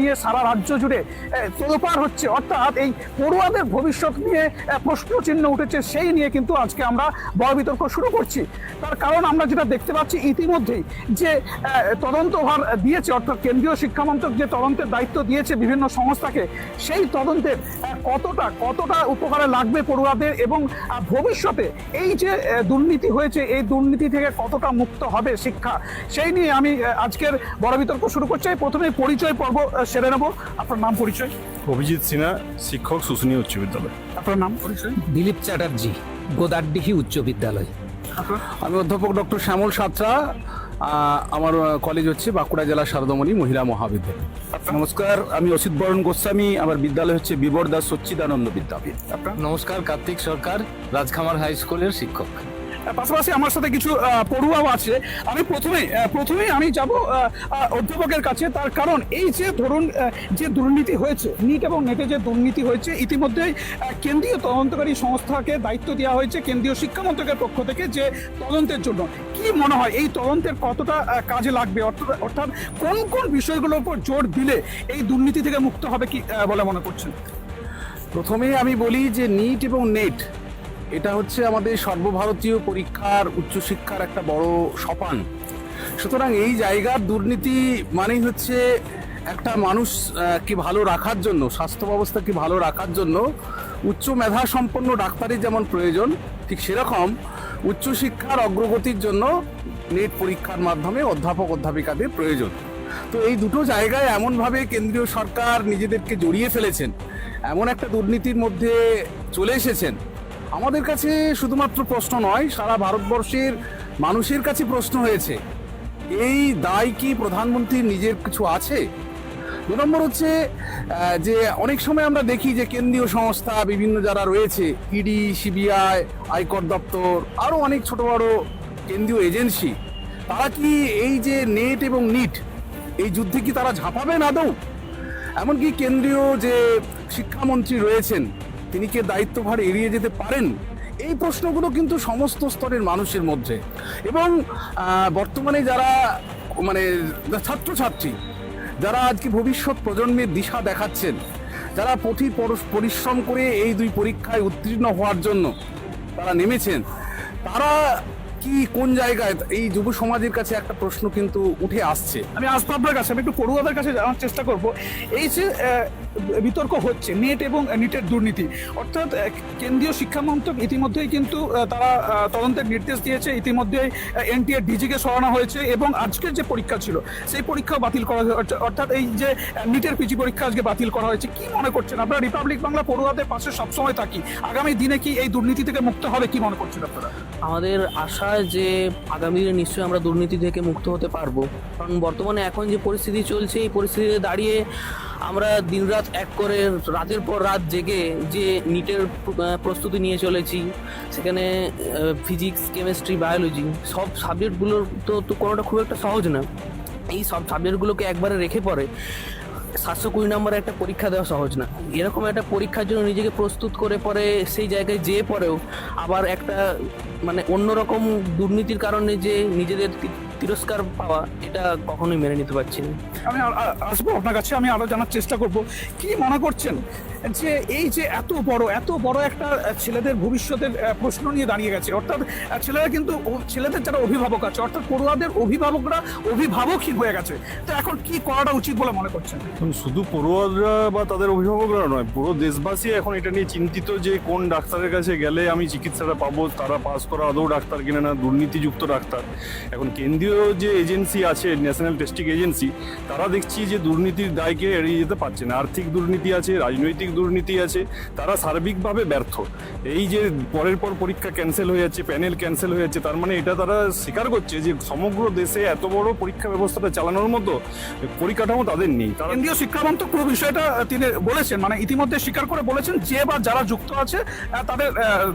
নিয়ে সারা রাজ্য জুড়ে আহ, তোলপাড় হচ্ছে। অর্থাৎ এই পড়ুয়াদের ভবিষ্যৎ নিয়ে প্রশ্ন চিহ্ন উঠেছে সেই নিয়ে কিন্তু আজকে আমরা বড় বিতর্ক শুরু করছি। তার কারণ আমরা যেটা দেখতে পাচ্ছি ইতিমধ্যেই যে তদন্তভার দিয়েছে অর্থাৎ কেন্দ্রীয় শিক্ষামন্ত্রক যে তদন্তের দায়িত্ব দিয়েছে বিভিন্ন সংস্থাকে সেই তদন্তের কতটা কতটা উপকারে লাগবে পড়ুয়াদের এবং ভবিষ্যতে এই যে দুর্নীতি হয়েছে এই দুর্নীতি থেকে কতটা মুক্ত হবে শিক্ষা সেই নিয়ে আমি আজকের বড় বিতর্ক শুরু করছি। প্রথমে পরিচয় পর্ব সেরে নেব আপনার নাম পরিচয়? অভিজিৎ সিনহা শিক্ষক শুশুনিয়া উচ্চ বিদ্যালয়। আপনার নাম পরিচয়? দিলীপ চ্যাটার্জি গোদারডিহি উচ্চ বিদ্যালয়। আমি অধ্যাপক ডক্টর শ্যামল সাঁতরা আমার কলেজ হচ্ছে বাঁকুড়া জেলা শারদমণি মহিলা মহাবিদ্যালয়। নমস্কার আমি অসিত বরণ গোস্বামী আমার বিদ্যালয় হচ্ছে বিবর দাস সচ্চিদানন্দ বিদ্যাপীঠ। আপনার? নমস্কার কার্তিক সরকার রাজখামার হাই স্কুলের শিক্ষক। পাশাপাশি আমার সাথে কিছু পড়ুয়াও আছে। আমি প্রথমে আহ, প্রথমেই আমি যাব অধ্যাপকের কাছে। তার কারণ এই যে ধরুন যে দুর্নীতি হয়েছে নিট এবং নেটে যে দুর্নীতি হয়েছে ইতিমধ্যেই আহ, কেন্দ্রীয় তদন্তকারী সংস্থাকে দায়িত্ব দেওয়া হয়েছে কেন্দ্রীয় শিক্ষামন্ত্রকের পক্ষ থেকে যে তদন্তের জন্য। কি মনে হয় এই তদন্তের কতটা কাজে লাগবে? অর্থাৎ কোন কোন বিষয়গুলোর উপর জোর দিলে এই দুর্নীতি থেকে মুক্ত হবে কি বলে মনে করছেন? প্রথমেই আমি বলি যে নিট এবং নেট এটা হচ্ছে আমাদের সর্বভারতীয় পরীক্ষার উচ্চশিক্ষার একটা বড় সপান। সুতরাং এই জায়গার দুর্নীতি মানেই হচ্ছে একটা মানুষ কি ভালো রাখার জন্য, স্বাস্থ্য ব্যবস্থা কি ভালো রাখার জন্য উচ্চ মেধা সম্পন্ন ডাক্তারের যেমন প্রয়োজন, ঠিক সেরকম উচ্চশিক্ষার অগ্রগতির জন্য নেট পরীক্ষার মাধ্যমে অধ্যাপক, অধ্যাপিকাদের প্রয়োজন। তো এই দুটো জায়গায় এমনভাবে কেন্দ্রীয় সরকার নিজেদেরকে জড়িয়ে ফেলেছেন, এমন একটা দুর্নীতির মধ্যে চলে এসেছেন আমাদের কাছে শুধুমাত্র প্রশ্ন নয়, সারা ভারতবর্ষের মানুষের কাছে প্রশ্ন হয়েছে, এই দায় কি প্রধানমন্ত্রীর নিজের কিছু আছে? দু নম্বর হচ্ছে যে অনেক সময় আমরা দেখি যে কেন্দ্রীয় সংস্থা, বিভিন্ন যারা রয়েছে ইডি সিবিআই আয়কর দপ্তর আরও অনেক ছোট বড় কেন্দ্রীয় এজেন্সি, তারা কি এই যে নেট এবং নিট, এই যুদ্ধে কি তারা ঝাঁপাবেন আদৌ? এমনকি কেন্দ্রীয় যে শিক্ষামন্ত্রী রয়েছেন তিনি কি দায়িত্বভার এড়িয়ে যেতে পারেন? এই প্রশ্নগুলো কিন্তু সমস্ত স্তরের মানুষের মধ্যে। এবং বর্তমানে যারা মানে ছাত্রছাত্রী, যারা আজকে ভবিষ্যৎ প্রজন্মের দিশা দেখাচ্ছেন, যারা পথি পরিশ্রম করে এই দুই পরীক্ষায় উত্তীর্ণ হওয়ার জন্য তারা নেমেছেন, তারা কি, কোন জায়গায়? এই যুব সমাজের কাছে একটা প্রশ্ন কিন্তু উঠে আসছে। আমি আসব আপনার কাছে, আমি একটু পড়ুয়াদের কাছে জানার চেষ্টা করব। এই যে বিতর্ক হচ্ছে, নেট এবং নিটের দুর্নীতি। অর্থাৎ কেন্দ্রীয় শিক্ষামন্ত্রক ইতিমধ্যেই কিন্তু তারা তদন্তের নির্দেশ দিয়েছে। ইতিমধ্যেই এনটিএ ডিজিকে সরানো হয়েছে এবং আজকের যে পরীক্ষা ছিল, সেই পরীক্ষাও বাতিল করা হয়েছে। অর্থাৎ এই যে নিটের পিজি পরীক্ষা আজকে বাতিল করা হয়েছে, কি মনে করছেন? আপনারা রিপাবলিক বাংলা পড়ুয়াদের পাশে সবসময় থাকি। আগামী দিনে কি এই দুর্নীতি থেকে মুক্ত হবে, কি মনে করছেন আপনারা? আমাদের আশা যে আগামী দিনে নিশ্চয়ই আমরা দুর্নীতি থেকে মুক্ত হতে পারব। কারণ বর্তমানে এখন যে পরিস্থিতি চলছে, এই পরিস্থিতিতে দাঁড়িয়ে আমরা দিনরাত এক করে রাতের পর রাত জেগে যে নিটের প্রস্তুতি নিয়ে চলেছি, সেখানে ফিজিক্স কেমিস্ট্রি বায়োলজি সব সাবজেক্টগুলোর তো তো কোনোটা খুব একটা সহজ না। এই সব সাবজেক্টগুলোকে একবারে রেখে পরে সাতশো কুড়ি নম্বরে একটা পরীক্ষা দেওয়া সহজ না। এরকম একটা পরীক্ষার জন্য নিজেকে প্রস্তুত করে পরে সেই জায়গায় যেয়ে পরেও আবার একটা মানে অন্যরকম দুর্নীতির কারণে যে নিজেদের তিরস্কার পাওয়া, এটা কখনোই মেনে নিতে পারছি না। আমি আসব আপনার কাছে, আমি আরও জানার চেষ্টা করব। কি মনে করছেন? যে এই যে এত বড় এত বড় একটা ছেলেদের ভবিষ্যতের প্রশ্ন নিয়ে দাঁড়িয়ে গেছে। অর্থাৎ ছেলেরা কিন্তু ছেলেদের যারা অভিভাবক আছে, অর্থাৎ পড়ুয়াদের অভিভাবকরা অভিভাবকহীন হয়ে গেছে। তো এখন কি করাটা উচিত বলে মনে করছেন? শুধু পড়ুয়ারা বা তাদের অভিভাবকরা নয়, পুরো দেশবাসী এখন এটা নিয়ে চিন্তিত যে কোন ডাক্তারের কাছে গেলে আমি চিকিৎসাটা পাবো, তারা পাস করা, আদৌ ডাক্তার কিনে না, দুর্নীতিযুক্ত ডাক্তার। এখন কেন্দ্রীয় যে এজেন্সি আছে, ন্যাশনাল টেস্টিং এজেন্সি, তারা দেখছি যে দুর্নীতির দায়কে এড়িয়ে যেতে পারছে না। আর্থিক দুর্নীতি আছে, রাজনৈতিক দুর্নীতি আছে তারা সার্বিকভাবে ব্যর্থ। এই যে পরের পর পরীক্ষা ক্যান্সেল হয়ে যাচ্ছে প্যানেল ক্যান্সেল হয়ে যাচ্ছে তার মানে এটা তারা স্বীকার করছে যে সমগ্র দেশে এত বড় পরীক্ষা ব্যবস্থাটা চালানোর মতো পরিকাঠামো তাদের নেই। কেন্দ্রীয় শিক্ষামন্ত্রক পুরো বিষয়টা তিনি বলেছেন মানে ইতিমধ্যে স্বীকার করে বলেছেন যে বা যারা যুক্ত আছে তাদের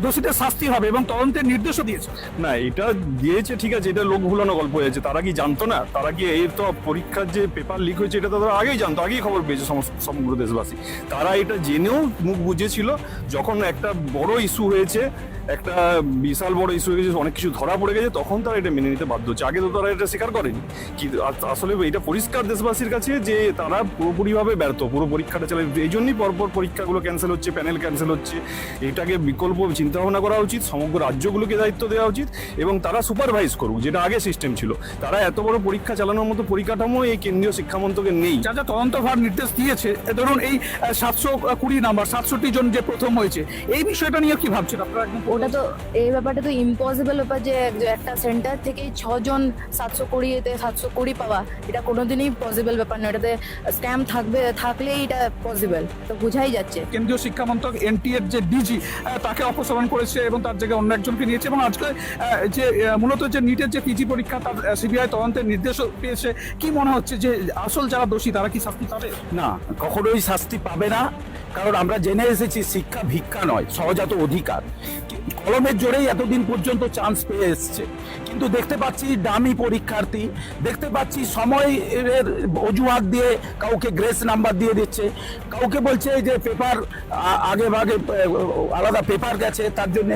দোষীদের শাস্তি হবে এবং তদন্তের নির্দেশও দিয়েছে। না এটা দিয়েছে ঠিক আছে এটা লোক ভুলানো গল্প হয়েছে তারা কি জানতো না? তারা কি এই তো পরীক্ষার যে পেপার লিক হয়েছে এটা তো তারা আগেই জানতো আগেই খবর পেয়েছে সমগ্র দেশবাসী। তারা এটা জেনেও মুখ বুঝেছিল যখন একটা বড় ইস্যু হয়েছে একটা বিশাল বড় ইস্যু হয়ে গেছে, অনেক কিছু ধরা পড়ে গেছে, তখন তারা এটা মেনে নিতে বাধ্য হচ্ছে। আগে তো তারা এটা স্বীকার করেনি। কি আসলে এটা পরিষ্কার দেশবাসীর কাছে যে তারা পুরোপুরিভাবে ব্যর্থ, পুরো পরীক্ষাটা চলে এই জন্যই পরপর পরীক্ষাগুলো ক্যান্সেল হচ্ছে প্যানেল ক্যান্সেল হচ্ছে। এটাকে বিকল্প চিন্তা ভাবনা করা উচিত, সমগ্র রাজ্যগুলোকে দায়িত্ব দেওয়া উচিত, এবং তারা সুপারভাইজ করুক, যেটা আগে সিস্টেম ছিল। তারা এত বড় পরীক্ষা চালানোর মতো পরিকাঠামো এই কেন্দ্রীয় শিক্ষামন্ত্রকের নেই। যা যা তদন্ত তদন্তভার নির্দেশ দিয়েছে ধরুন এই সাতশো কুড়ি নাম্বার, সাতষট্টি জন যে প্রথম হয়েছে, এই বিষয়টা নিয়ে কি ভাবছেন আপনারা? একদম ওটা তো এই ব্যাপারটা তো ইম্পসিবল ব্যাপার যে একটা সেন্টার থেকে ছজন সাতশো কুড়িতে সাতশো কুড়ি পাওয়া এটা কোনোদিনই পসিবল ব্যাপার নয়। এটাতে স্ক্যাম থাকবে থাকলেই এটা পসিবল তো বোঝাই যাচ্ছে। কেন্দ্রীয় শিক্ষামন্ত্রক এর যে ডিজি তাকে অপসারণ করেছে এবং তার জায়গায় অন্য একজনকে নিয়েছে এবং আজকে যে মূলত যে নিটের যে পিজি পরীক্ষা তার সিবিআই তদন্তের নির্দেশও পেয়েছে। কি মনে হচ্ছে যে আসল যারা দোষী তারা কি শাস্তি পাবে? না কখনোই শাস্তি পাবে না। কারণ আমরা জেনে এসেছি শিক্ষা ভিক্ষা নয় সহজাত অধিকার। কি- কলমের জোরেই এতদিন পর্যন্ত চান্স পেয়ে এসছে। কিন্তু দেখতে পাচ্ছি দামি পরীক্ষার্থী, দেখতে পাচ্ছি সময় এর অজুহাত দিয়ে কাউকে গ্রেস নাম্বার দিয়ে দিচ্ছে। কাউকে বলছে যে পেপার আগে ভাগে আলাদা পেপার গেছে, তার জন্য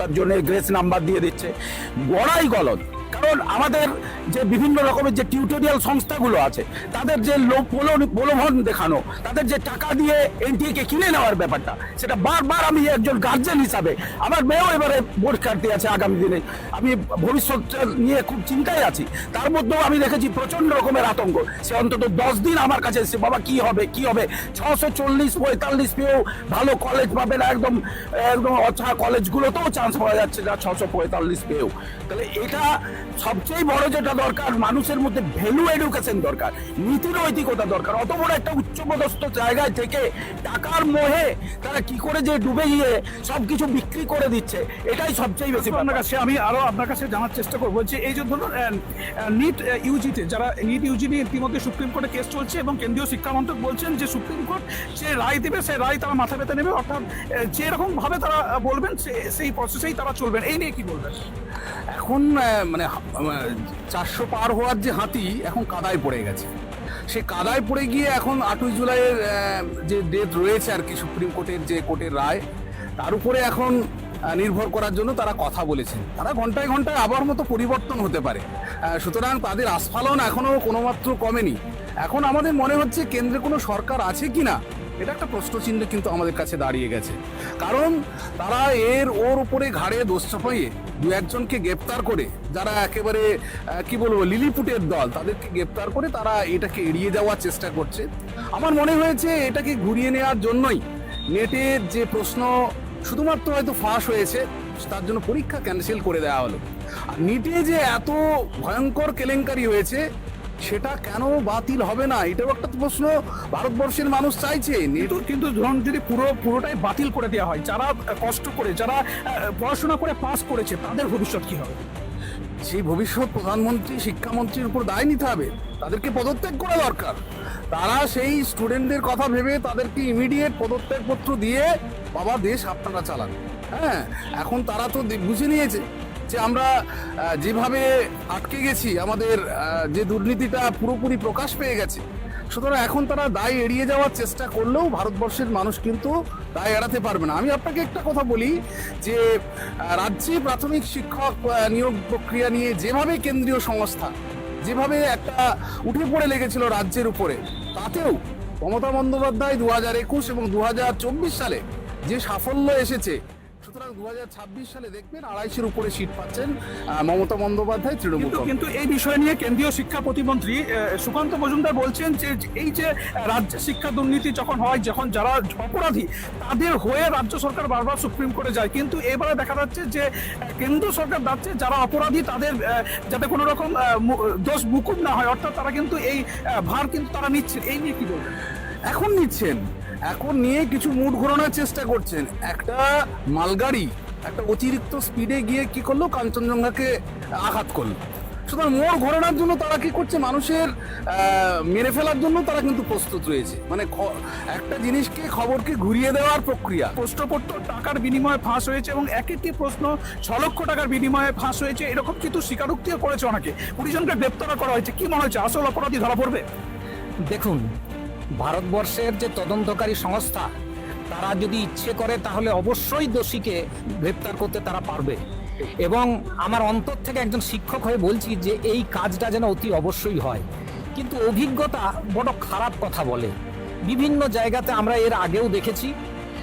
তার জন্য গ্রেস নাম্বার দিয়ে দিচ্ছে। গড়াই গলদ। কারণ আমাদের যে বিভিন্ন রকমের যে টিউটোরিয়াল সংস্থাগুলো আছে, তাদের যে লোভ প্রলোভন দেখানো, তাদের যে টাকা দিয়ে এনটিএ কে কিনে নেওয়ার ব্যাপারটা, সেটা বারবার আমি একজন গার্জেন হিসাবে আমার মেয়েও এবারে পরীক্ষার্থী আছে আগামী দিনে। আমি ভবিষ্যৎ নিয়ে খুব চিন্তায় আছি। তার মধ্যেও আমি দেখেছি প্রচণ্ড রকমের আতঙ্ক। সে অন্তত দশ দিন আমার কাছে এসে বাবা, কি হবে কি হবে? ছশো চল্লিশ, পঁয়তাল্লিশ পেয়েও ভালো কলেজ পাবে না, একদম একদম অছা কলেজগুলোতেও চান্স পাওয়া যাচ্ছে না, ছশো পঁয়তাল্লিশ পেয়েও। তাহলে এটা সবচেয়ে বড় যেটা দরকার মানুষের মধ্যে ভ্যালু এডুকেশন দরকার নীতি নৈতিকতা দরকার। অত বড় একটা উচ্চপদস্থ জায়গায় থেকে টাকার মোহে তারা কি করে যে ডুবে গিয়ে সবকিছু বিক্রি করে দিচ্ছে এটাই সবচেয়ে বেশি আপনার কাছে আমি আরও আপনার কাছে জানার চেষ্টা করব যে এই যে ধরুন নিট ইউজিতে যারা নিট ইউজি নিয়ে ইতিমধ্যে সুপ্রিম কোর্টে কেস চলছে এবং কেন্দ্রীয় শিক্ষামন্ত্রক বলছেন যে সুপ্রিম কোর্ট যে রায় দেবে সেই রায় তারা মাথা পেতে নেবে অর্থাৎ আহ, যে রকম ভাবে তারা বলবেন সে- সেই প্রসেসেই তারা চলবেন। এই নিয়ে কি বলবেন? এখন মানে চারশো পার হওয়ার যে হাতি এখন কাদায় পড়ে গেছে। সে কাদায় পড়ে গিয়ে এখন আটই জুলাইয়ের যে ডেট রয়েছে আর কি সুপ্রিম কোর্টের যে কোর্টের রায়, তার উপরে এখন নির্ভর করার জন্য তারা কথা বলেছেন। তারা ঘন্টায় ঘন্টায় আবার মতো পরিবর্তন হতে পারে। সুতরাং তাদের আস্ফালন এখনও কোনোমাত্র কমেনি। এখন আমাদের মনে হচ্ছে কেন্দ্রে কোনো সরকার আছে কি না এটা একটা প্রশ্নচিহ্ন কিন্তু আমাদের কাছে দাঁড়িয়ে গেছে। কারণ তারা এর ওর উপরে ঘাড়ে দোষ চাপাইয়ে দু একজনকে গ্রেপ্তার করে, যারা একেবারে কি বলব, লিলিপুটের দল, তাদেরকে গ্রেপ্তার করে তারা এটাকে এড়িয়ে যাওয়ার চেষ্টা করছে। আমার মনে হয়েছে এটাকে ঘুরিয়ে নেওয়ার জন্যই নেটের যে প্রশ্ন শুধুমাত্র হয়তো ফাঁস হয়েছে, তার জন্য পরীক্ষা ক্যান্সেল করে দেওয়া হলো। আর নিটে যে এত ভয়ঙ্কর কেলেঙ্কারি হয়েছে সেটা কেন বাতিল হবে না? এটাও একটা প্রশ্ন ভারতবর্ষের মানুষ চাইছে। নেট কিন্তু কিন্তু ধরুন যদি পুরো, পুরোটাই বাতিল করে দেওয়া হয়, যারা কষ্ট করে, যারা পড়াশোনা করে পাস করেছে, তাদের ভবিষ্যৎ কি হবে? সেই ভবিষ্যৎ প্রধানমন্ত্রী, শিক্ষামন্ত্রীর উপর দায় নিতে হবে, তাদেরকে পদত্যাগ করা দরকার। তারা সেই স্টুডেন্টদের কথা ভেবে তাদেরকে ইমিডিয়েট পদত্যাগপত্র দিয়ে বাবা দেশ আপনারা চালান। হ্যাঁ এখন তারা তো বুঝে নিয়েছে। যে আমরা যেভাবে আটকে গেছি, আমাদের যে দুর্নীতিটা পুরোপুরি প্রকাশ পেয়ে গেছে, সুতরাং এখন তারা দায় এড়িয়ে যাওয়ার চেষ্টা করলেও ভারতবর্ষের মানুষ কিন্তু দায় এড়াতে পারবে না। আমি আপনাকে একটা কথা বলি, যে রাজ্যে প্রাথমিক শিক্ষক নিয়োগ প্রক্রিয়া নিয়ে যেভাবে কেন্দ্রীয় সংস্থা, যেভাবে একটা উঠে পড়ে লেগেছিল রাজ্যের উপরে, তাতেও মমতা বন্দ্যোপাধ্যায় দু হাজার একুশ এবং দু হাজার চব্বিশ সালে যে সাফল্য এসেছে সুতরাং দু সালে দেখবেন আড়াইশের উপরে সিট পাচ্ছেন মমতা বন্দ্যোপাধ্যায় তৃণমূল কিন্তু এই বিষয় নিয়ে কেন্দ্রীয় শিক্ষা প্রতিমন্ত্রী সুকান্ত মজুমদার বলছেন যে এই যে রাজ্য শিক্ষা দুর্নীতি যখন হয় যখন যারা অপরাধী তাদের হয়ে রাজ্য সরকার বারবার সুপ্রিম কোর্টে যায়। কিন্তু এবারে দেখা যাচ্ছে যে কেন্দ্র সরকার যাচ্ছে যারা অপরাধী তাদের যাতে কোনো রকম দোষ মুকুব না হয় অর্থাৎ তারা কিন্তু এই ভার কিন্তু তারা নিচ্ছে এই নিয়ে কি বলবেন? এখন নিচ্ছেন। এখন নিয়ে কিছু মুড ঘোরানোর চেষ্টা করছেন। একটা মালগাড়ি একটা অতিরিক্ত স্পিডে গিয়ে কি করল? কাঞ্চনজঙ্ঘাকে আঘাত করল। সুতরাং মোড় ঘোরানোর জন্য তারা কি করছে? মানুষের মেরে ফেলার জন্য তারা কিন্তু প্রস্তুত রয়েছে। মানে একটা জিনিসকে, খবরকে ঘুরিয়ে দেওয়ার প্রক্রিয়া। প্রশ্নপত্র টাকার বিনিময়ে ফাঁস হয়েছে এবং এক একটি প্রশ্ন ছ লক্ষ টাকার বিনিময়ে ফাঁস হয়েছে। এরকম কিন্তু স্বীকারোক্তিও করেছে অনেকে। কুড়ি জনকে গ্রেপ্তার করা হয়েছে। কি মনে হচ্ছে? আসল অপরাধী ধরা পড়বে? দেখুন ভারতবর্ষের যে তদন্তকারী সংস্থা, তারা যদি ইচ্ছে করে তাহলে অবশ্যই দোষীকে গ্রেপ্তার করতে তারা পারবে। এবং আমার অন্তর থেকে একজন শিক্ষক হয়ে বলছি যে, এই কাজটা যেন অতি অবশ্যই হয়। কিন্তু অভিজ্ঞতা বড় খারাপ কথা বলে। বিভিন্ন জায়গাতে আমরা এর আগেও দেখেছি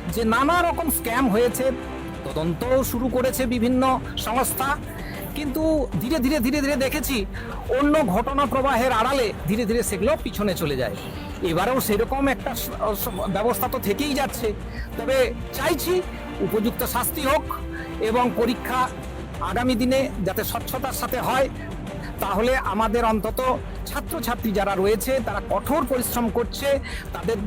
যে, নানা রকম স্ক্যাম হয়েছে, তদন্তও শুরু করেছে বিভিন্ন সংস্থা। কিন্তু ধীরে ধীরে ধীরে ধীরে দেখেছি, অন্য ঘটনা প্রবাহের আড়ালে ধীরে ধীরে সেগুলো পিছনে চলে যায়। এবারেও সেরকম একটা ব্যবস্থা তো থেকেই যাচ্ছে। তবে চাইছি উপযুক্ত শাস্তি হোক এবং পরীক্ষা আগামী দিনে যাতে স্বচ্ছতার সাথে হয়, তাহলে আমাদের অন্তত ছাত্রছাত্রী যারা রয়েছে, তারা কঠোর পরিশ্রম করছে, তাদের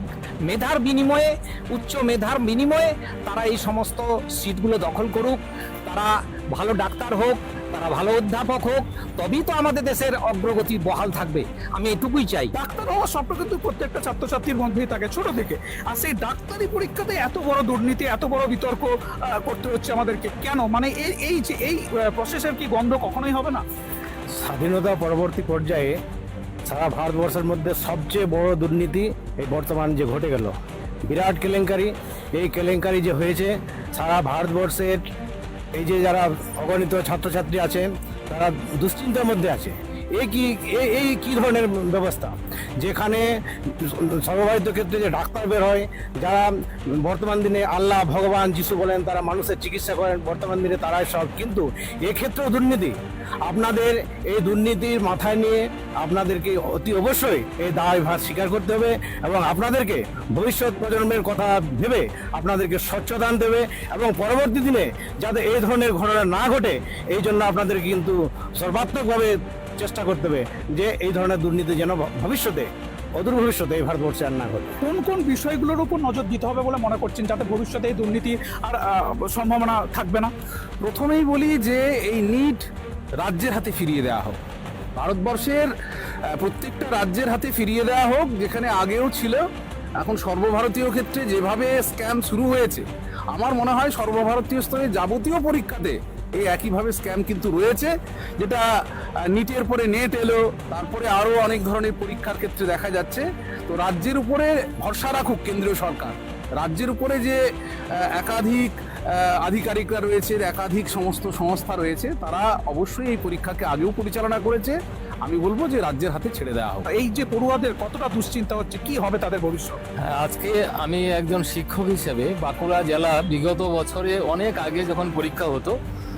মেধার বিনিময়ে, উচ্চ মেধার বিনিময়ে তারা এই সমস্ত সিটগুলো দখল করুক, তারা ভালো ডাক্তার হোক তারা ভালো অধ্যাপক হোক তবেই তো আমাদের দেশের অগ্রগতি বহাল থাকবে। আমি এটুকুই চাই। ডাক্তার হওয়ার স্বপ্ন কিন্তু প্রত্যেকটা ছাত্রছাত্রীর মধ্যেই থাকে ছোট থেকে। আর সেই ডাক্তারি পরীক্ষাতে এত বড় দুর্নীতি এত বড় বিতর্ক করতে হচ্ছে আমাদেরকে। কেন? মানে এই এই যে এই প্রসেসের কি গন্ধ কখনোই হবে না? স্বাধীনতা পরবর্তী পর্যায়ে সারা ভারতবর্ষের মধ্যে সবচেয়ে বড় দুর্নীতি এই বর্তমান যে ঘটে গেল। বিরাট কেলেঙ্কারি। এই কেলেঙ্কারি যে হয়েছে সারা ভারতবর্ষের এই যে যারা অগণিত ছাত্রছাত্রী আছেন তারা দুশ্চিন্তার মধ্যে আছে। এই কি এই কি ধরনের ব্যবস্থা? যেখানে সর্বভারতীয় ক্ষেত্রে যে ডাক্তার বের হয়, যারা বর্তমান দিনে আল্লাহ, ভগবান, যিশু বলেন, তারা মানুষের চিকিৎসা করেন, বর্তমান দিনে তারাই সব কিন্তু এক্ষেত্রেও দুর্নীতি। আপনাদের এই দুর্নীতির মাথায় নিয়ে আপনাদেরকে অতি অবশ্যই এই দায় ভার স্বীকার করতে হবে এবং আপনাদেরকে ভবিষ্যৎ প্রজন্মের কথা ভেবে আপনাদেরকে স্বচ্ছতা আনতে হবে এবং পরবর্তী দিনে যাতে এই ধরনের ঘটনা না ঘটে, এই জন্য আপনাদের কিন্তু সর্বাত্মকভাবে চেষ্টা করতে হবে যে এই ধরনের দুর্নীতি যেন ভবিষ্যতে অদূর ভবিষ্যতে এই ভারতবর্ষে আর না ঘটে। কোন কোন বিষয়গুলোর উপর নজর দিতে হবে বলে মনে করছেন যাতে ভবিষ্যতে এই দুর্নীতি আর সম্ভাবনা থাকবে না? প্রথমেই বলি যে এই নিট রাজ্যের হাতে ফিরিয়ে দেওয়া হোক। ভারতবর্ষের প্রত্যেকটা রাজ্যের হাতে ফিরিয়ে দেওয়া হোক যেখানে আগেও ছিল এখন সর্বভারতীয় ক্ষেত্রে যেভাবে স্ক্যাম শুরু হয়েছে আমার মনে হয় সর্বভারতীয় স্তরে যাবতীয় পরীক্ষাতে এই একইভাবে স্ক্যাম কিন্তু রয়েছে যেটা নিটের পরে নেট এলো তারপরে আরও অনেক ধরনের পরীক্ষার ক্ষেত্রে দেখা যাচ্ছে। তো রাজ্যের উপরে ভরসা রাখুক কেন্দ্রীয় সরকার। রাজ্যের উপরে যে একাধিক আধিকারিকরা রয়েছে একাধিক সমস্ত সংস্থা রয়েছে তারা অবশ্যই এই পরীক্ষাকে আগেও পরিচালনা করেছে। আমি বলব যে রাজ্যের হাতে ছেড়ে দেওয়া হোক। এই যে পড়ুয়াদের কতটা দুশ্চিন্তা হচ্ছে কি হবে তাদের ভবিষ্যৎ? হ্যাঁ, আজকে আমি একজন শিক্ষক হিসেবে বাঁকুড়া জেলা বিগত বছরে অনেক আগে যখন পরীক্ষা হতো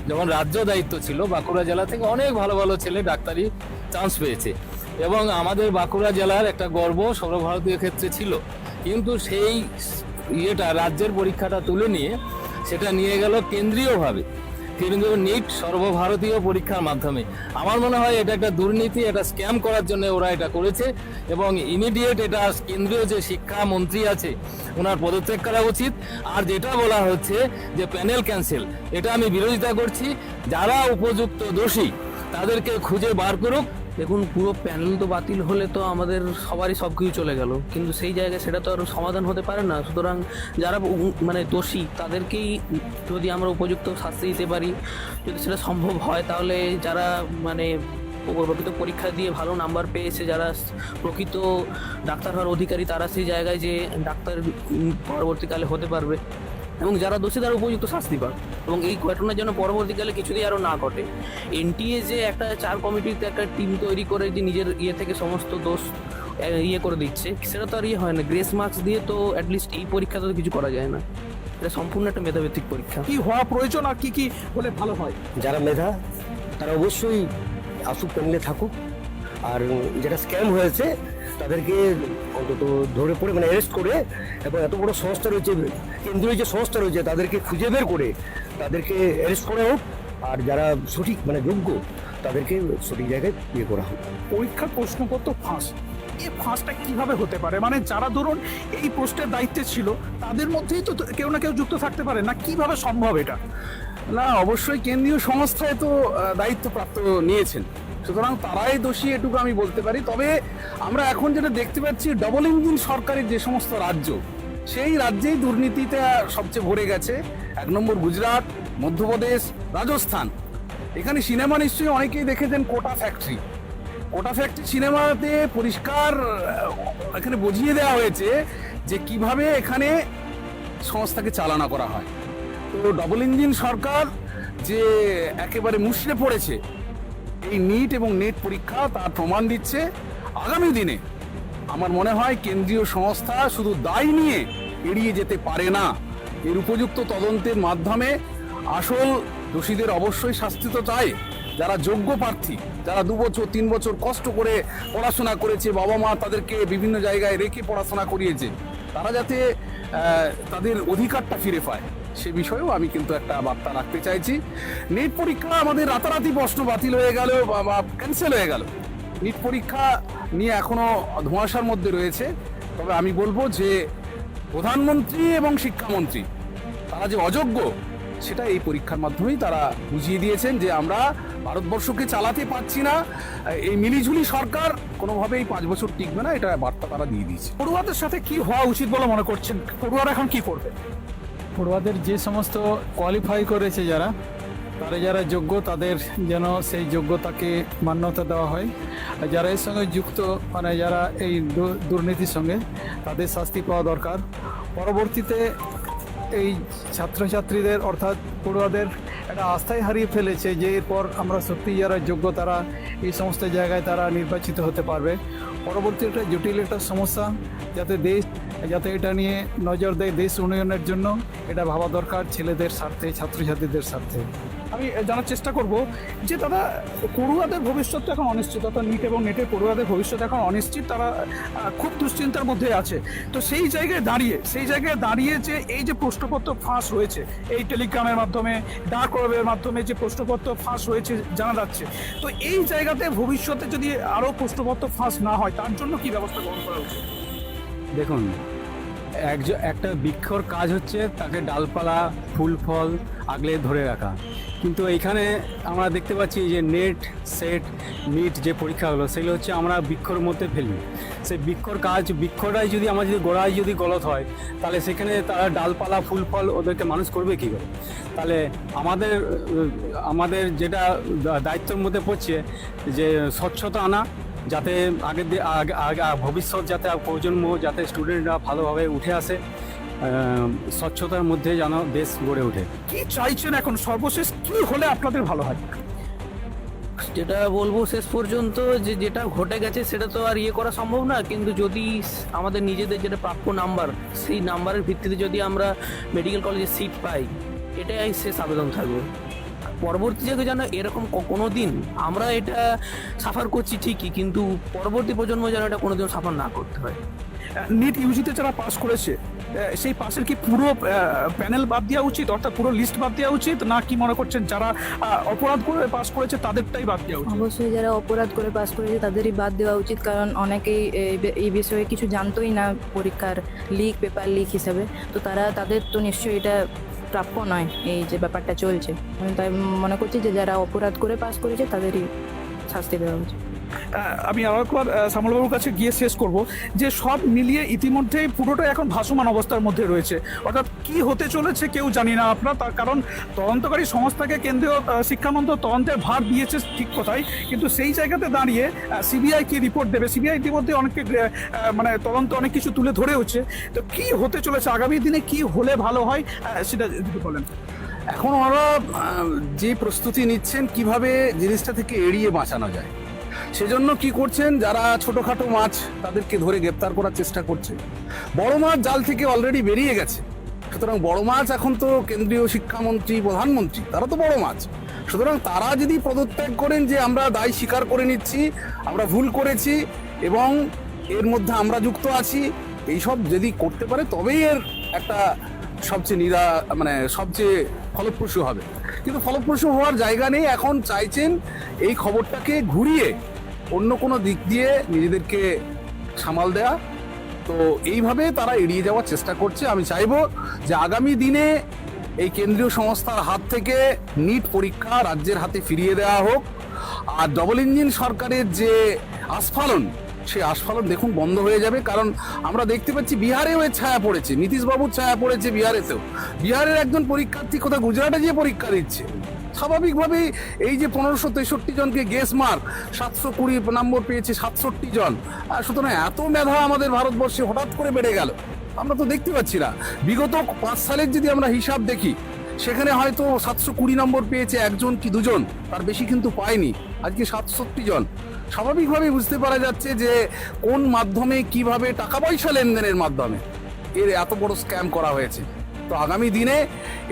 যখন রাজ্য দায়িত্ব ছিল, বাঁকুড়া জেলা থেকে অনেক ভালো ভালো ছেলে ডাক্তারি চান্স পেয়েছে। এবং আমাদের বাঁকুড়া জেলার একটা গর্ব সর্বভারতীয় ক্ষেত্রে ছিল। কিন্তু সেই ইয়েটা, রাজ্যের পরীক্ষাটা তুলে নিয়ে সেটা নিয়ে গেল কেন্দ্রীয়ভাবে। কেন্দ্রীয় নিট সর্বভারতীয় পরীক্ষার মাধ্যমে। আমার মনে হয় এটা একটা দুর্নীতি, এটা স্ক্যাম করার জন্য ওরা এটা করেছে এবং ইমিডিয়েট এটা কেন্দ্রীয় যে শিক্ষা মন্ত্রী আছে, ওনার পদত্যাগ করা উচিত। আর যেটা বলা হচ্ছে যে প্যানেল ক্যান্সেল, এটা আমি বিরোধিতা করছি। যারা উপযুক্ত দোষী, তাদেরকে খুঁজে বার করুক। দেখুন, পুরো প্যানেল তো বাতিল হলে তো আমাদের সবারই সব কিছু চলে গেল। কিন্তু সেই জায়গায় সেটা তো আর সমাধান হতে পারে না। সুতরাং যারা মানে দোষী, তাদেরকেই যদি আমরা উপযুক্ত শাস্তি দিতে পারি, যদি সেটা সম্ভব হয়, তাহলে যারা মানে প্রকৃত পরীক্ষা দিয়ে ভালো নাম্বার পেয়েছে, যারা প্রকৃত ডাক্তার হওয়ার অধিকারী, তারা সেই জায়গায় যে ডাক্তার পরবর্তীকালে হতে পারবে। এবং যারা দোষী তারা উপযুক্ত শাস্তি পাক। এবং এই ঘটনা যেন পরবর্তীকালে কিছুতেই আরও না ঘটে। এনটিএ যে একটা চার কমিটিতে একটা টিম তৈরি করে যে নিজের ইয়ে থেকে সমস্ত দোষ ইয়ে করে দিচ্ছে সেটা তো আর ইয়ে হয় না। গ্রেস মার্কস দিয়ে তো অ্যাটলিস্ট এই পরীক্ষাতে তো কিছু করা যায় না। এটা সম্পূর্ণ একটা মেধাভিত্তিক পরীক্ষা। কি হওয়া প্রয়োজন আর কি কি হলে ভালো হয়? যারা মেধা তারা অবশ্যই আসুক প্যানেলে থাকুক। আর যেটা স্ক্যাম হয়েছে তাদেরকে অন্তত ধরে পড়ে মানে অ্যারেস্ট করে এবং এত বড় সংস্থা রয়েছে কেন্দ্রীয় যে সংস্থা রয়েছে তাদেরকে খুঁজে বের করে তাদেরকে অ্যারেস্ট করা হোক। আর যারা সঠিক মানে যোগ্য তাদেরকে সঠিক জায়গায় ইয়ে করা হোক। পরীক্ষার প্রশ্নপত্র ফাঁস। এই ফাঁসটা কীভাবে হতে পারে? মানে যারা ধরুন এই পোস্টের দায়িত্বে ছিল তাদের মধ্যেই তো কেউ না কেউ যুক্ত থাকতে পারে। না কীভাবে সম্ভব এটা? না অবশ্যই কেন্দ্রীয় সংস্থায় তো দায়িত্বপ্রাপ্ত নিয়েছেন। সুতরাং তারাই দোষী এটুকু আমি বলতে পারি। তবে আমরা এখন যেটা দেখতে পাচ্ছি ডবল ইঞ্জিন সরকারের যে সমস্ত রাজ্য সেই রাজ্যেই দুর্নীতিটা সবচেয়ে ভরে গেছে। এক নম্বর গুজরাট, মধ্যপ্রদেশ, রাজস্থান। এখানে সিনেমা নিশ্চয়ই অনেকেই দেখেছেন কোটা ফ্যাক্টরি। কোটা ফ্যাক্টরি সিনেমাতে পরিষ্কার এখানে বুঝিয়ে দেওয়া হয়েছে যে কীভাবে এখানে সংস্থাকে চালনা করা হয়। তো ডবল ইঞ্জিন সরকার যে একেবারে মুষড়ে পড়েছে, এই নিট এবং নেট পরীক্ষা তার প্রমাণ দিচ্ছে। আগামী দিনে আমার মনে হয় কেন্দ্রীয় সংস্থা শুধু দায় নিয়ে এড়িয়ে যেতে পারে না। এর উপযুক্ত তদন্তের মাধ্যমে আসল দোষীদের অবশ্যই শাস্তি তো চাই। যারা যোগ্য প্রার্থী, যারা দু বছর, তিন বছর কষ্ট করে পড়াশোনা করেছে, বাবা মা তাদেরকে বিভিন্ন জায়গায় রেখে পড়াশোনা করিয়েছে, তারা যাতে তাদের অধিকারটা ফিরে পায়, সে বিষয়েও আমি কিন্তু একটা বার্তা রাখতে চাইছি। নেট পরীক্ষা আমাদের রাতারাতি প্রশ্ন বাতিল হয়ে গেল বা ক্যান্সেল হয়ে গেল। নিট পরীক্ষা নিয়ে এখনও ধোঁয়াশার মধ্যে রয়েছে। তবে আমি বলব যে প্রধানমন্ত্রী এবং শিক্ষামন্ত্রী। তারা যে অযোগ্য, সেটা এই পরীক্ষার মাধ্যমেই তারা বুঝিয়ে দিয়েছেন যে আমরা ভারতবর্ষকে চালাতে পারছি না। এই মিলিঝুলি সরকার কোনোভাবে এই পাঁচ বছর টিকবে না, এটা বার্তা তারা দিয়ে দিয়েছে। পড়ুয়াদের সাথে কি হওয়া উচিত বলে মনে করছেন? পড়ুয়ারা এখন কি করবে? পড়ুয়াদের যে সমস্ত কোয়ালিফাই করেছে যারা তারা যারা যোগ্য, তাদের যেন সেই যোগ্যতাকে মান্যতা দেওয়া হয়। আর যারা এর সঙ্গে যুক্ত মানে যারা এই দুর্নীতির সঙ্গে, তাদের শাস্তি পাওয়া দরকার। পরবর্তীতে এই ছাত্রছাত্রীদের, অর্থাৎ পড়ুয়াদের একটা আস্থায় হারিয়ে ফেলেছে যে, এরপর আমরা সত্যি যারা যোগ্য, তারা এই সমস্ত জায়গায় তারা নির্বাচিত হতে পারবে। পরবর্তী একটা জটিল একটা সমস্যা, যাতে দেশ, যাতে এটা নিয়ে নজর দেয় দেশ উন্নয়নের জন্য, এটা ভাবা দরকার ছেলেদের স্বার্থে, ছাত্রছাত্রীদের স্বার্থে। আমি জানার চেষ্টা করব যে দাদা পড়ুয়াদের ভবিষ্যৎ তো এখন অনিশ্চিত, অর্থাৎ নিট এবং নেটের পড়ুয়াদের ভবিষ্যৎ এখন অনিশ্চিত, তারা খুব দুশ্চিন্তার মধ্যে আছে। তো সেই জায়গায় দাঁড়িয়ে, সেই জায়গায় দাঁড়িয়ে যে এই যে প্রশ্নপত্র ফাঁস হয়েছে এই টেলিগ্রামের মাধ্যমে ডাক ওয়েবের মাধ্যমে যে প্রশ্নপত্র ফাঁস হয়েছে জানা যাচ্ছে, তো এই জায়গাতে ভবিষ্যতে যদি আরও প্রশ্নপত্র ফাঁস না হয়, তার জন্য কি ব্যবস্থা গ্রহণ করা উচিত? দেখুন একটা বৃক্ষর কাজ হচ্ছে তাকে ডালপালা ফুল ফল আগলে ধরে রাখা। কিন্তু এইখানে আমরা দেখতে পাচ্ছি যে নেট, সেট, নিট যে পরীক্ষাগুলো সেগুলো হচ্ছে আমরা বৃক্ষর মধ্যে ফেলি। সেই বৃক্ষর কাজ, বৃক্ষটাই যদি আমার যদি গোড়ায় যদি গলত হয়, তাহলে সেখানে তারা ডালপালা ফুল ফল ওদেরকে মানুষ করবে কী করে? তাহলে আমাদের আমাদের যেটা দায়িত্বের মধ্যে পড়ছে যে স্বচ্ছতা আনা যাতে আগের ভবিষ্যৎ যাতে প্রজন্ম যাতে স্টুডেন্টরা ভালোভাবে উঠে আসে স্বচ্ছতার মধ্যে যেন দেশ গড়ে ওঠে। কি চাইছেন এখন? সর্বশেষ কি হলে আপনাদের ভালো হয়? যেটা বলব শেষ পর্যন্ত যে যেটা ঘটে গেছে সেটা তো আর ইয়ে করা সম্ভব না। কিন্তু যদি আমাদের নিজেদের যেটা প্রাপ্য নাম্বার সেই নাম্বারের ভিত্তিতে যদি আমরা মেডিকেল কলেজে সিট পাই এটাই শেষ আবেদন থাকবে। পরবর্তী যুগে যেন এরকম কোনো দিন আমরা এটা সাফার করছি ঠিকই কিন্তু পরবর্তী প্রজন্ম যেন এটা কোনো কোনোদিন সাফার না করতে হয়। নিট ইউজিতে যারা পাস করেছে সেই পাসের কি পুরো প্যানেল বাদ দেওয়া উচিত? অর্থাৎ পুরো লিস্ট বাদ দেওয়া উচিত? না কি মনে করছেন যারা অপরাধ করে পাস করেছে তাদেরটাই বাদ দেওয়া উচিত? অবশ্যই যারা অপরাধ করে পাস করেছে তাদেরই বাদ দেওয়া উচিত কারণ অনেকেই এই এই বিষয়ে কিছু জানতোই না পরীক্ষার লিক পেপার লিক হিসাবে। তো তারা তাদের তো নিশ্চয়ই এটা প্রাপ্য নয় এই যে ব্যাপারটা চলছে। আমি তাই মনে করছি যে যারা অপরাধ করে পাস করেছে তাদেরই শাস্তি দেওয়া উচিত। আমি আরও একবার শ্যামলবাবুর কাছে গিয়ে শেষ করব যে সব মিলিয়ে ইতিমধ্যেই পুরোটাই এখন ভাসমান অবস্থার মধ্যে রয়েছে। অর্থাৎ কি হতে চলেছে কেউ জানি না আপনার, তার কারণ তদন্তকারী সংস্থাকে কেন্দ্রীয় শিক্ষামন্ত্র তদন্তের ভার দিয়েছে ঠিক কথাই, কিন্তু সেই জায়গাতে দাঁড়িয়ে সিবিআই কি রিপোর্ট দেবে? সিবিআই ইতিমধ্যে অনেককে মানে তদন্ত অনেক কিছু তুলে ধরে হচ্ছে। তো কি হতে চলেছে? আগামী দিনে কি হলে ভালো হয়? সেটা যদি বলেন। এখন ওরা যে প্রস্তুতি নিচ্ছেন, কীভাবে জিনিসটা থেকে এড়িয়ে বাঁচানো যায়? সেজন্য কি করছেন? যারা ছোটখাটো মাছ তাদেরকে ধরে গ্রেপ্তার করার চেষ্টা করছে। বড় মাছ জাল থেকে অলরেডি বেরিয়ে গেছে। সুতরাং বড় মাছ এখন তো কেন্দ্রীয় শিক্ষামন্ত্রী, প্রধানমন্ত্রী, তারা তো বড় মাছ। সুতরাং তারা যদি পদত্যাগ করেন যে আমরা দায় স্বীকার করে নিচ্ছি, আমরা ভুল করেছি এবং এর মধ্যে আমরা যুক্ত আছি এইসব যদি করতে পারে তবেই এর একটা সবচেয়ে নিরা মানে সবচেয়ে ফলপ্রসূ হবে। কিন্তু ফলপ্রসূ হওয়ার জায়গা নেই। এখন চাইছেন এই খবরটাকে ঘুরিয়ে অন্য কোনো দিক দিয়ে নিজেদেরকে সামাল দেয়া। তো এইভাবে তারা এড়িয়ে যাওয়ার চেষ্টা করছে। আমি চাইব যে আগামী দিনে এই কেন্দ্রীয় সংস্থার হাত থেকে নিট পরীক্ষা রাজ্যের হাতে ফিরিয়ে দেওয়া হোক। আর ডবল ইঞ্জিন সরকারের যে আস্ফালন সে আস্ফালন দেখুন বন্ধ হয়ে যাবে। কারণ আমরা দেখতে পাচ্ছি বিহারেও এর ছায়া পড়েছে, নীতিশবাবুর ছায়া পড়েছে বিহারেতেও। বিহারের একজন পরীক্ষার্থী কোথাও গুজরাটে গিয়ে পরীক্ষা দিচ্ছে। স্বাভাবিকভাবেই এই যে পনেরোশো তেষট্টি জনকে গেস মার্ক সাতশো কুড়ি নম্বর পেয়েছে সাতষট্টি জন। আর সুতরাং এত মেধা আমাদের ভারতবর্ষে হঠাৎ করে বেড়ে গেল। আমরা তো দেখতে পাচ্ছি না। বিগত পাঁচ সালের যদি আমরা হিসাব দেখি, সেখানে হয়তো সাতশো কুড়ি নম্বর পেয়েছে একজন কি দুজন, তার বেশি কিন্তু পায়নি। আজকে সাতষট্টি জন। স্বাভাবিকভাবেই বুঝতে পারা যাচ্ছে যে কোন মাধ্যমে কীভাবে টাকা পয়সা লেনদেনের মাধ্যমে। এর এত বড় স্ক্যাম করা হয়েছে। তো আগামী দিনে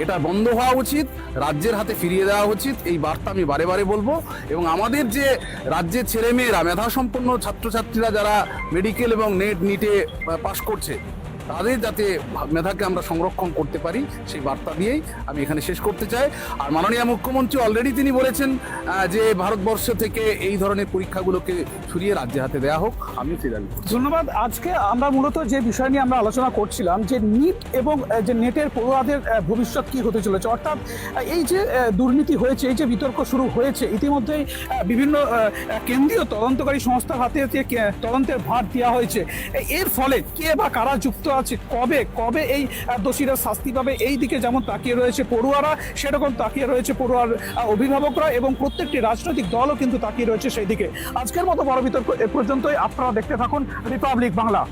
এটা বন্ধ হওয়া উচিত, রাজ্যের হাতে ফিরিয়ে দেওয়া উচিত, এই বার্তা আমি বারে বারে বলব। এবং আমাদের যে রাজ্যের ছেলেমেয়েরা, মেধাসম্পন্ন ছাত্রছাত্রীরা যারা মেডিকেল এবং নেট নিটে পাশ করছে তাদের যাতে মেধাকে আমরা সংরক্ষণ করতে পারি, সেই বার্তা দিয়েই আমি এখানে শেষ করতে চাই। আর মাননীয় মুখ্যমন্ত্রী অলরেডি তিনি বলেছেন যে ভারতবর্ষ থেকে এই ধরনের পরীক্ষাগুলোকে সরিয়ে রাজ্যের হাতে দেওয়া হোক। আমি সেই ধন্যবাদ। আজকে আমরা মূলত যে বিষয় নিয়ে আমরা আলোচনা করছিলাম, যে নিট এবং যে নেটের পড়ুয়াদের ভবিষ্যৎ কি হতে চলেছে, অর্থাৎ এই যে দুর্নীতি হয়েছে, এই যে বিতর্ক শুরু হয়েছে, ইতিমধ্যেই বিভিন্ন কেন্দ্রীয় তদন্তকারী সংস্থার হাতে তদন্তের ভার দেওয়া হয়েছে। এর ফলে কে বা কারা যুক্ত আছে কবে কবে এই দোষীরা শাস্তি পাবে? এই দিকে যেমন তাকিয়ে রয়েছে পড়ুয়ারা, সেরকম তাকিয়ে রয়েছে পড়ুয়ার অভিভাবকরা এবং প্রত্যেকটি রাজনৈতিক দলও কিন্তু তাকিয়ে রয়েছে সেই দিকে। আজকের মতো বড় বিতর্ক এ পর্যন্তই। আপনারা দেখতে থাকুন রিপাবলিক বাংলা।